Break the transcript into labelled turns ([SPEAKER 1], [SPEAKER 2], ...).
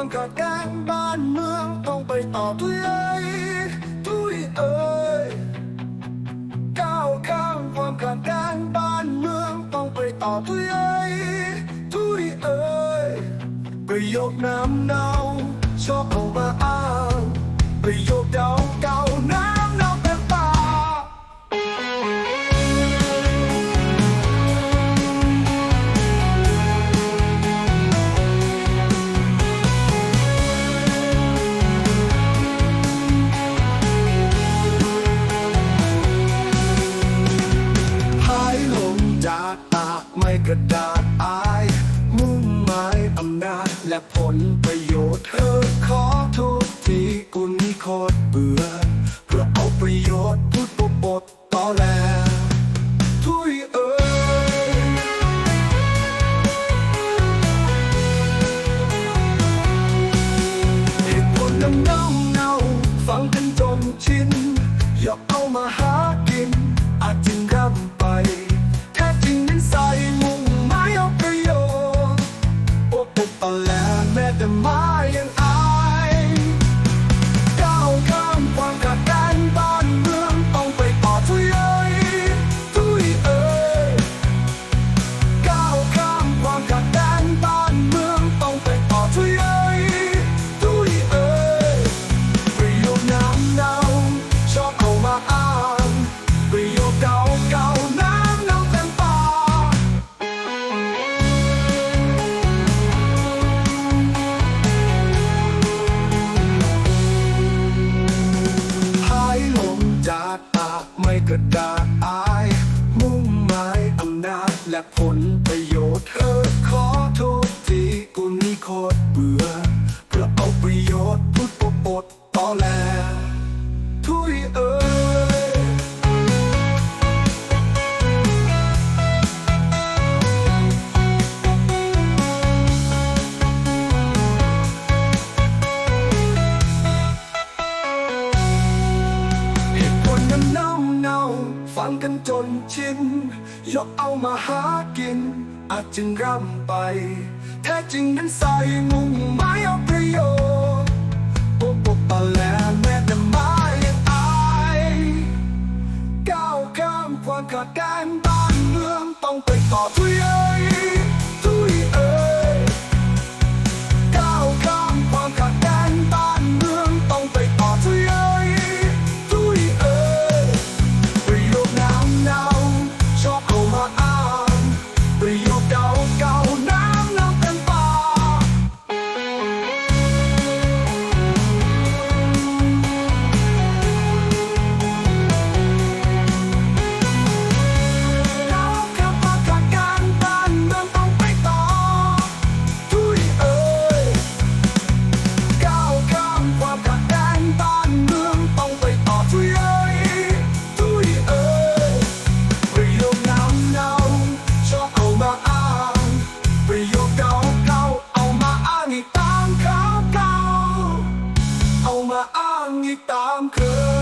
[SPEAKER 1] ความขัดแกงบ้านเมืองต้องไปต่อทุยเอ้ยทุยเอ้ยก้าวข้ามความขัดแย้งบ้านเมืองต้องไปต่อทุยเอ้ยทุยเอ้ยประโยคน้ำเนาชอบเอามาอ้างประโยค ไม่กระดาษอาย มุ่งหมายอำนาจและผลประโยชน์เธอขอโทษ แจากปาจไม่กระดาษอาย มุ่งหมายอำนาจและผลประโยชน์เธอขอโทษที่กูนี่โคตรเบื่อเพื่อเอาประโยชน์พูดปบปดตอแล จนชินยกเอามาหากิน อาจจึงร่ำไป แท้จริงนั้นใส่มุ่งหมายเอาประโยชน์ปกปกตะแลแม้แต่ไม้ยังอายก้าวข้ามความขัดแย้งบ้านเมืองต้องไปต่อทุยเอ้างอีกตามเคย